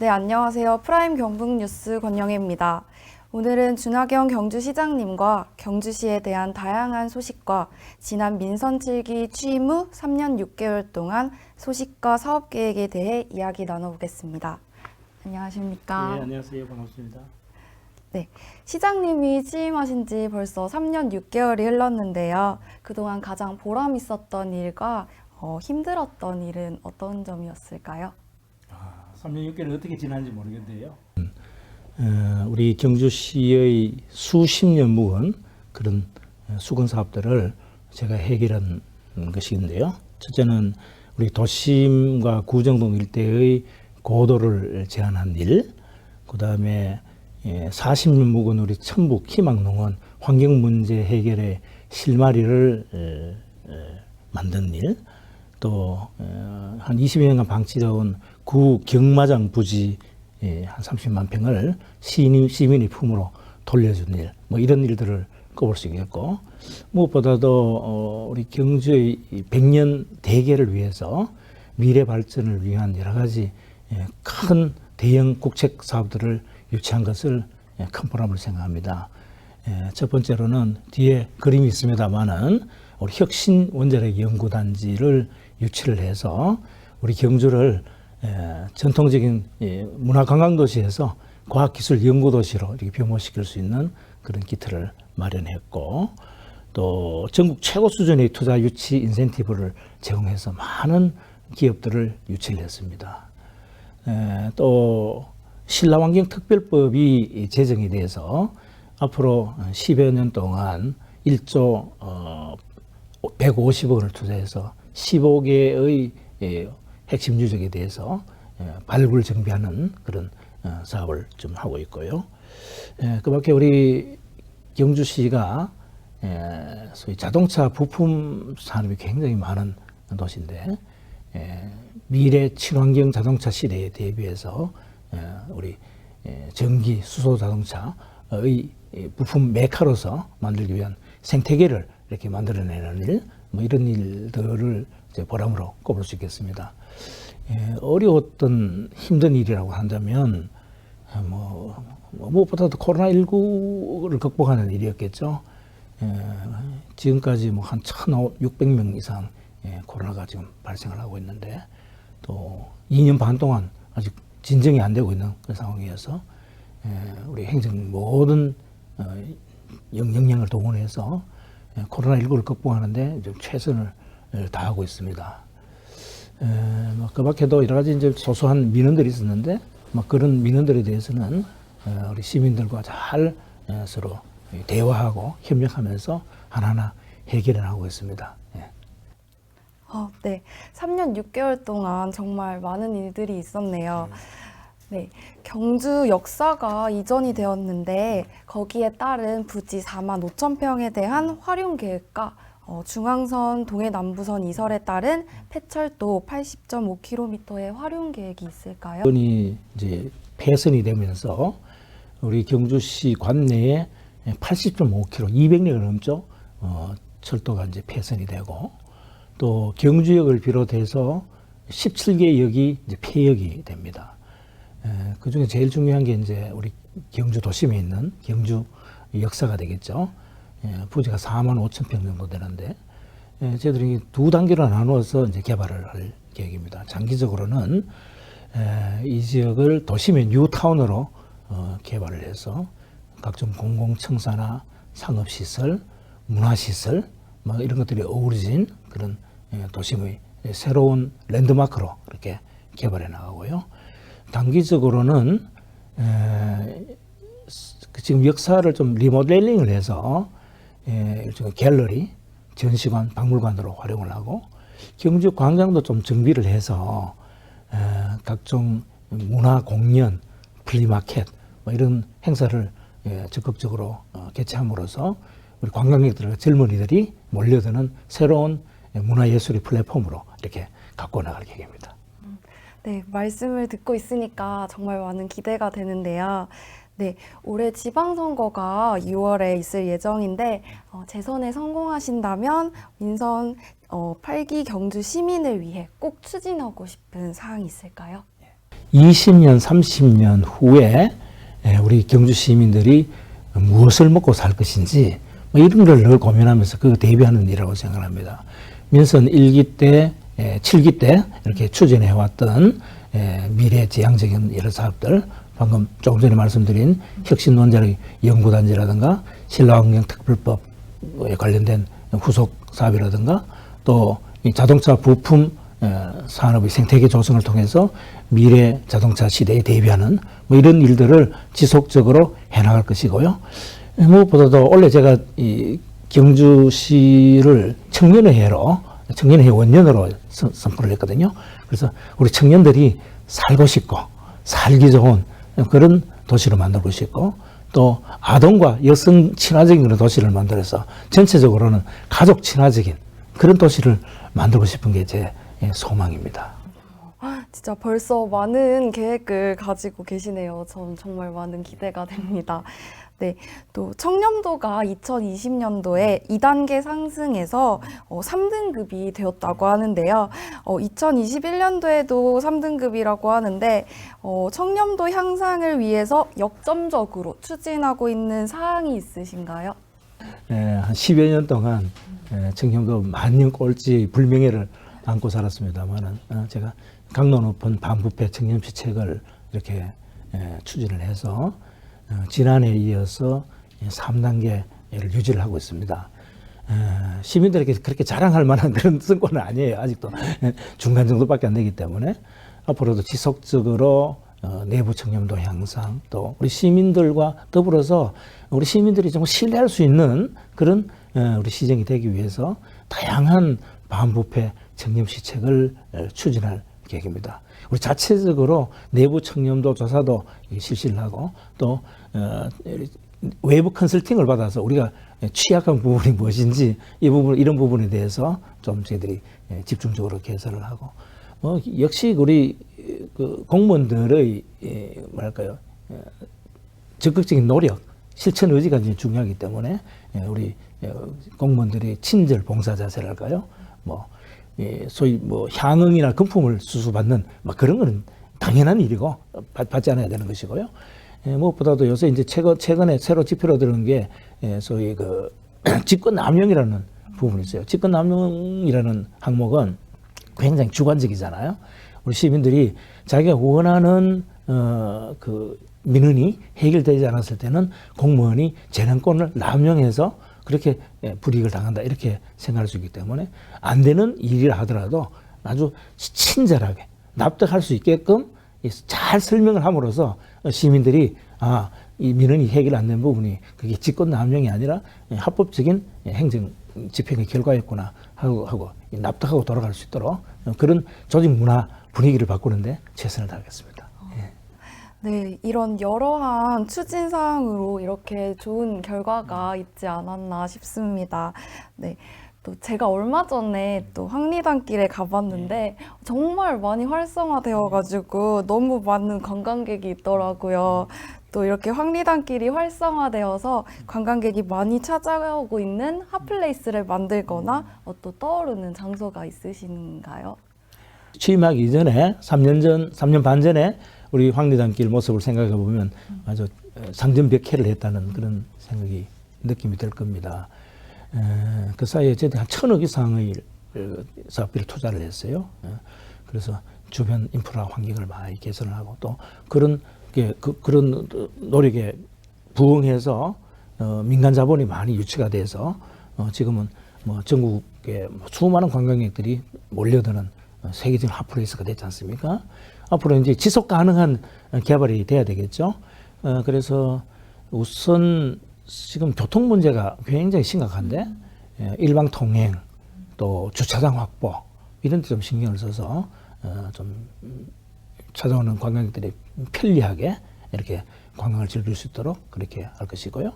네, 안녕하세요. 프라임 경북 뉴스 권영혜입니다. 오늘은 준하경 경주시장님과 경주시에 대한 다양한 소식과 지난 민선 7기 취임 후 3년 6개월 동안 소식과 사업 계획에 대해 이야기 나눠보겠습니다. 안녕하십니까? 네, 안녕하세요. 반갑습니다. 시장님이 취임하신 지 벌써 3년 6개월이 흘렀는데요. 그동안 가장 보람 있었던 일과 어, 힘들었던 일은 어떤 점이었을까요? 아, 3년 6개월 어떻게 지났는지 모르겠는데요. 어, 우리 경주시의 수십 년 묵은 그런 어, 수건 사업들을 제가 해결한 것인데요. 첫째는 우리 도심과 구정동 일대의 고도를 제한한 일, 그 다음에 40년 묵은 우리 천북 희망농원 환경 문제 해결의 실마리를 에, 에, 만든 일, 또 한 20년간 방치해온 구 경마장 부지 예, 한 30만 평을 시민, 시민의 품으로 돌려준 일, 뭐 이런 일들을 꼽을 수 있겠고 무엇보다도 어, 우리 경주의 이 100년 대계를 위해서 미래 발전을 위한 여러 가지 예, 큰 대형 국책 사업들을 유치한 것을 예, 큰 보람을 생각합니다. 예, 첫 번째로는 뒤에 그림이 있습니다만은 우리 혁신 원자력 연구단지를 유치를 해서 우리 경주를 에, 전통적인 예, 문화 관광 도시에서 과학기술 연구 도시로 이렇게 변모시킬 수 있는 그런 기틀을 마련했고 또 전국 최고 수준의 투자 유치 인센티브를 제공해서 많은 기업들을 유치를 했습니다. 에, 또 신라환경 특별법이 제정이 돼서 앞으로 10여 년 동안 1조 어, 150억 원을 투자해서 15개의 예, 핵심 유적에 대해서 예, 발굴 정비하는 그런 어, 사업을 좀 하고 있고요. 예, 그밖에 우리 경주시가 예, 소위 자동차 부품 산업이 굉장히 많은 도시인데 예, 미래 친환경 자동차 시대에 대비해서 예, 우리 예, 전기 수소 자동차의 이 부품 메카로서 만들기 위한 생태계를 이렇게 만들어내는 일, 뭐 이런 일들을 보람으로 꼽을 수 있겠습니다. 예, 어려웠던 힘든 일이라고 한다면 아, 뭐, 뭐 무엇보다도 코로나 19를 극복하는 일이었겠죠. 예, 지금까지 뭐한 1,600명 이상 예, 코로나가 지금 발생을 하고 있는데 또 2년 반 동안 아직 진정이 안 되고 있는 그 상황이어서 예, 우리 행정 모든 어, 영- 역량을 동원해서 예, 코로나 19를 극복하는데 좀 최선을 예, 다하고 있습니다. 에, 뭐, 그 밖에도 여러 가지 이제 소소한 민원들이 있었는데, 뭐 그런 민원들에 대해서는 어, 우리 시민들과 잘 에, 서로 대화하고 협력하면서 하나하나 해결해 나가고 있습니다. 예. 어, 네. 3년 6개월 동안 정말 많은 일들이 있었네요. 네. 경주 역사가 이전이 되었는데 거기에 따른 부지 4만 5천 평에 대한 활용 계획과 어, 중앙선 동해남부선 이설에 따른 폐철도 80.5km의 활용 계획이 있을까요? 이번이 이제 폐선이 되면서 우리 경주시 관내에 80.5km, 200례가 넘죠. 어, 철도가 이제 폐선이 되고 또 경주역을 비롯해서 17개 역이 이제 폐역이 됩니다. 에, 그 중에 제일 중요한 게 이제 우리 경주 도심에 있는 경주 역사가 되겠죠. 예, 부지가 4만 5천 평 정도 되는데 예, 저희들이 두 단계로 나누어서 이제 개발을 할 계획입니다. 장기적으로는 에, 이 지역을 도심의 뉴타운으로 어, 개발을 해서 각종 공공청사나 상업시설, 문화시설 뭐 이런 것들이 어우러진 그런 예, 도심의 새로운 랜드마크로 이렇게 개발해 나가고요. 단기적으로는 에, 그 지금 역사를 좀 리모델링을 해서 예, 일종의 갤러리, 전시관, 박물관으로 활용을 하고 경주 광장도 좀 정비를 해서 에, 각종 문화 공연, 플리마켓 뭐 이런 행사를 예, 적극적으로 어, 개최함으로써 우리 관광객들과 젊은이들이 몰려드는 새로운 문화예술의 플랫폼으로 이렇게 갖고 나갈 계획입니다. 네, 말씀을 듣고 있으니까 정말 많은 기대가 되는데요. 네, 올해 지방선거가 6월에 있을 예정인데 어, 재선에 성공하신다면 민선 어, 8기 경주 시민을 위해 꼭 추진하고 싶은 사항이 있을까요? 20년, 30년 후에 에, 우리 경주 시민들이 무엇을 먹고 살 것인지 뭐 이런 걸 늘 고민하면서 그 대비하는 일이라고 생각합니다. 민선 1기 때, 에, 7기 때 이렇게 추진해 왔던 에, 미래 지향적인 여러 사업들 방금 조금 전에 말씀드린 혁신 논자력 연구단지라든가 신라환경 특별법에 관련된 후속 사업이라든가 또이 자동차 부품 어, 산업의 생태계 조성을 통해서 미래 자동차 시대에 대비하는 뭐 이런 일들을 지속적으로 해나갈 것이고요. 무엇보다도 원래 제가 이 경주시를 청년의 해 원년으로 선- 선포를 했거든요. 그래서 우리 청년들이 살고 싶고 살기 좋은 그런 도시를 만들고 싶고 또 아동과 여성 친화적인 그런 도시를 만들어서 전체적으로는 가족 친화적인 그런 도시를 만들고 싶은 게 제 소망입니다. 진짜 벌써 많은 계획을 가지고 계시네요. 전 정말 많은 기대가 됩니다. 네, 또 청렴도가 2020년도에 2단계 상승해서 어, 3등급이 되었다고 하는데요. 어, 2021년도에도 3등급이라고 하는데 어, 청렴도 향상을 위해서 역점적으로 추진하고 있는 사항이 있으신가요? 에, 한 10여 년 동안 에, 청렴도 만년 꼴찌 불명예를 안고 살았습니다만은 어, 제가 강로 높은 반부패 청렴시 책을 이렇게 에, 추진을 해서 어, 지난해에 이어서 3단계를 유지를 하고 있습니다. 에, 시민들에게 그렇게 자랑할 만한 그런 성과는 아니에요. 아직도 에, 중간 정도밖에 안 되기 때문에 앞으로도 지속적으로 어, 내부 청렴도 향상 또 우리 시민들과 더불어서 우리 시민들이 정말 신뢰할 수 있는 그런 어, 우리 시정이 되기 위해서 다양한 반부패 청렴 시책을 어, 추진할 계획입니다. 우리 자체적으로 내부 청렴도 조사도 이 실시를 하고 또 어, 외부 컨설팅을 받아서 우리가 취약한 부분이 무엇인지 이 부분 이런 부분에 대해서 좀 저희들이 예, 집중적으로 개설을 하고 뭐 역시 우리 그 공무원들의 예, 뭐랄까요 예, 적극적인 노력, 실천 의지가 중요하기 때문에 예, 우리 예, 공무원들이 친절 봉사 자세랄까요? 뭐 예, 소위 뭐 향응이나 금품을 수수받는 막 그런 거는 당연한 일이고 받, 받지 않아야 되는 것이고요. 예, 무엇보다도 요새 이제 최근 최근에 새로 집회로 들은 게 예, 소위 그 직권 남용이라는 부분이 있어요. 직권 남용이라는 항목은 굉장히 주관적이잖아요. 우리 시민들이 자기가 원하는 어, 그 민원이 해결되지 않았을 때는 공무원이 재량권을 남용해서 그렇게 예, 불이익을 당한다 이렇게 생각할 수 있기 때문에 안 되는 일이라 하더라도 아주 친절하게 납득할 수 있게끔 이잘 설명을 함으로써 시민들이 아 이 민원이 해결 안 된 부분이 그게 직권 남용이 아니라 예, 합법적인 예, 행정 집행의 결과였구나 하고 하고 납득하고 돌아갈 수 있도록 그런 조직 문화 분위기를 바꾸는데 최선을 다하겠습니다. 예. 네, 이런 여러한 추진 사항으로 이렇게 좋은 결과가 있지 않았나 싶습니다. 네. 또 제가 얼마 전에 또 황리단길에 가봤는데 정말 많이 활성화되어가지고 너무 많은 관광객이 있더라고요. 또 이렇게 황리단길이 활성화되어서 관광객이 많이 찾아오고 있는 핫플레이스를 만들거나 어, 또 떠오르는 장소가 있으신가요? 취임하기 이전에 3년 전, 3년 반 전에 우리 황리단길 모습을 생각해 보면 아주 상전벽해를 했다는 그런 생각이 느낌이 들 겁니다. 에, 그 사이에 저희한 천억 이상의 어, 사업비를 투자를 했어요. 예. 그래서 주변 인프라 환경을 많이 개선을 하고 또 그런 게 그, 그런 노력에 부응해서 어, 민간 자본이 많이 유치가 돼서 어, 지금은 뭐 전국에 뭐 수많은 관광객들이 몰려드는 어, 세계적인 핫플레이스가 됐지 않습니까? 앞으로 이제 지속 가능한 개발이 돼야 되겠죠. 어, 그래서 우선 지금 교통 문제가 굉장히 심각한데 예, 일방 통행 또 주차장 확보 이런 데 좀 신경을 써서 어, 좀 음, 찾아오는 관광객들이 편리하게 이렇게 관광을 즐길 수 있도록 그렇게 할 것이고요.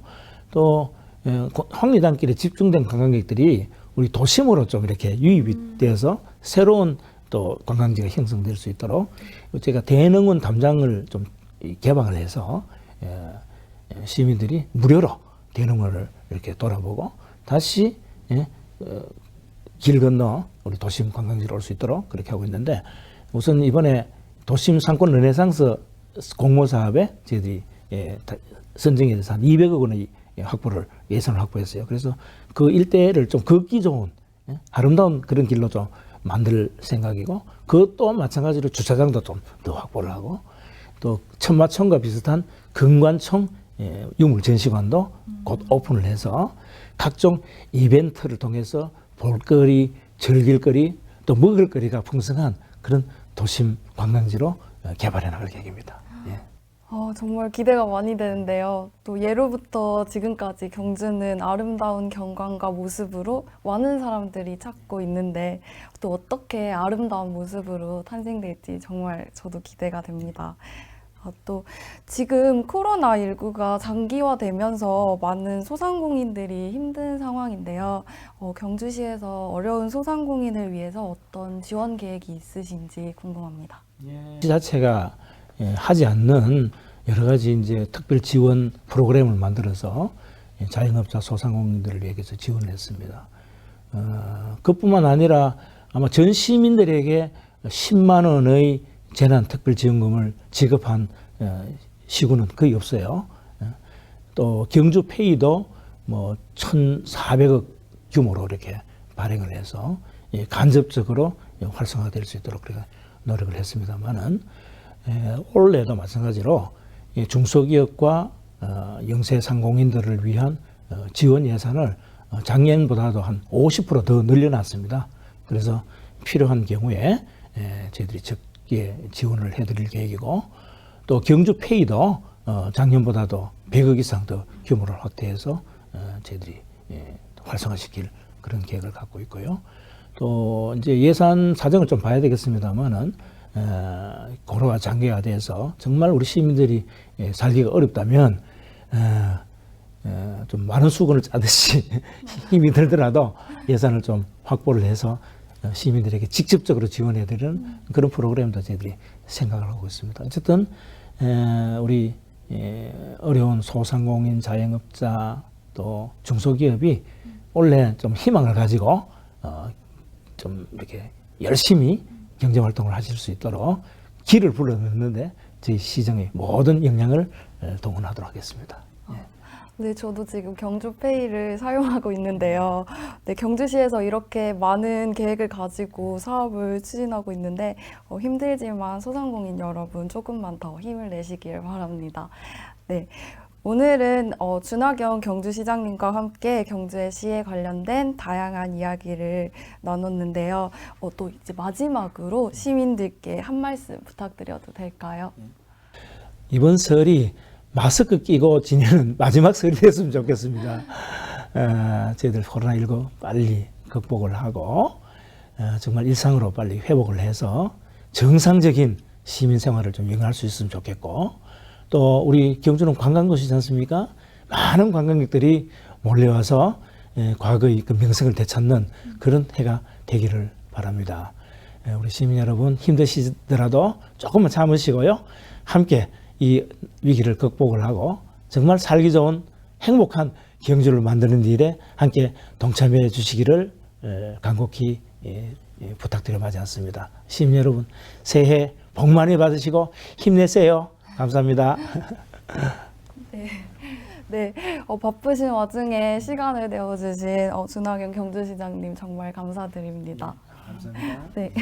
또 예, 고- 황리단길에 집중된 관광객들이 우리 도심으로 좀 이렇게 유입이 되어서 새로운 또 관광지가 형성될 수 있도록 제가 대능원 담장을 좀 이- 개방을 해서 예, 예, 시민들이 무료로 대능원을 이렇게 돌아보고 다시 예, 어, 길 건너 우리 도심 관광지로 올 수 있도록 그렇게 하고 있는데 우선 이번에 도심 상권 르네상스 공모 사업에 저희들이 대해서 한 200억 원의 확보를 예산을 확보했어요. 그래서 그 일대를 좀 걷기 좋은 예, 아름다운 그런 길로 좀 만들 생각이고 그 또한 마찬가지로 주차장도 좀 더 확보를 하고 또 천마총과 비슷한 금관총 예, 유물 전시관도 곧 오픈을 해서 각종 이벤트를 통해서 볼거리, 즐길거리, 또 먹을거리가 풍성한 그런 도심 관광지로 어, 개발해 나갈 계획입니다. 예. 어, 정말 기대가 많이 되는데요. 또 예로부터 지금까지 경주는 아름다운 경관과 모습으로 많은 사람들이 찾고 있는데 또 어떻게 아름다운 모습으로 탄생될지 정말 저도 기대가 됩니다. 아, 또 지금 코로나19가 장기화되면서 많은 소상공인들이 힘든 상황인데요. 어, 경주시에서 어려운 소상공인을 위해서 어떤 지원 계획이 있으신지 궁금합니다. 시 자체가 예, 하지 않는 여러 가지 이제 특별 지원 프로그램을 만들어서 예, 자영업자 소상공인들을 위해서 지원을 했습니다. 어, 그뿐만 아니라 아마 전 시민들에게 10만 원의 재난 특별 지원금을 지급한 어, 시군은 거의 없어요. 예. 또 경주 페이도 뭐 1,400억 규모로 이렇게 발행을 해서 예, 간접적으로 예, 활성화될 수 있도록 그렇게 노력을 했습니다만은 에, 올해도 마찬가지로 이 중소기업과 어, 영세 상공인들을 위한 어, 지원 예산을 어, 작년보다도 한 50%더 늘려놨습니다. 그래서 필요한 경우에 에, 저희들이 적게 지원을 해드릴 계획이고 또 경주 페이도 어, 작년보다도 100억 이상 더 규모를 확대해서 어, 저희들이 예, 활성화시킬 그런 계획을 갖고 있고요. 또 이제 예산 사정을 좀 봐야 되겠습니다만은 어, 고로가 장기화 돼서 정말 우리 시민들이 예, 살기가 어렵다면 좀 많은 수건을 짜듯이 힘이 들더라도 예산을 좀 확보를 해서 어, 시민들에게 직접적으로 지원해드리는 그런 프로그램도 저희들이 생각을 하고 있습니다. 어쨌든 에, 우리 예, 어려운 소상공인 자영업자 또 중소기업이 원래 좀 희망을 가지고 어, 좀 이렇게 열심히 경제 활동을 하실 수 있도록 길을 불러넣는데 저희 시정의 모든 역량을 에, 동원하도록 하겠습니다. 예. 네, 저도 지금 경주페이를 사용하고 있는데요. 네, 경주시에서 이렇게 많은 계획을 가지고 사업을 추진하고 있는데 어, 힘들지만 소상공인 여러분 조금만 더 힘을 내시길 바랍니다. 네. 오늘은 어, 준하경 경주시장님과 함께 경주의 시에 관련된 다양한 이야기를 나눴는데요. 어, 또 이제 마지막으로 시민들께 한 말씀 부탁드려도 될까요? 이번 설이 마스크 끼고 지내는 마지막 설이 됐으면 좋겠습니다. 어, 저희들 코로나19 빨리 극복을 하고 어, 정말 일상으로 빨리 회복을 해서 정상적인 시민 생활을 좀 영위할 수 있으면 좋겠고 또 우리 경주는 관광도시지 않습니까? 많은 관광객들이 몰려와서 예, 과거의 그 명성을 되찾는 그런 해가 되기를 바랍니다. 예, 우리 시민 여러분 힘드시더라도 조금만 참으시고요. 함께 이 위기를 극복을 하고 정말 살기 좋은 행복한 경주를 만드는 일에 함께 동참해 주시기를 에, 간곡히 예, 예, 부탁드려 마지 않습니다. 시민 여러분 새해 복 많이 받으시고 힘내세요. 감사합니다. 네, 어, 바쁘신 와중에 시간을 내어주신 어, 준하경 경주시장님 정말 감사드립니다. 감사합니다. 네.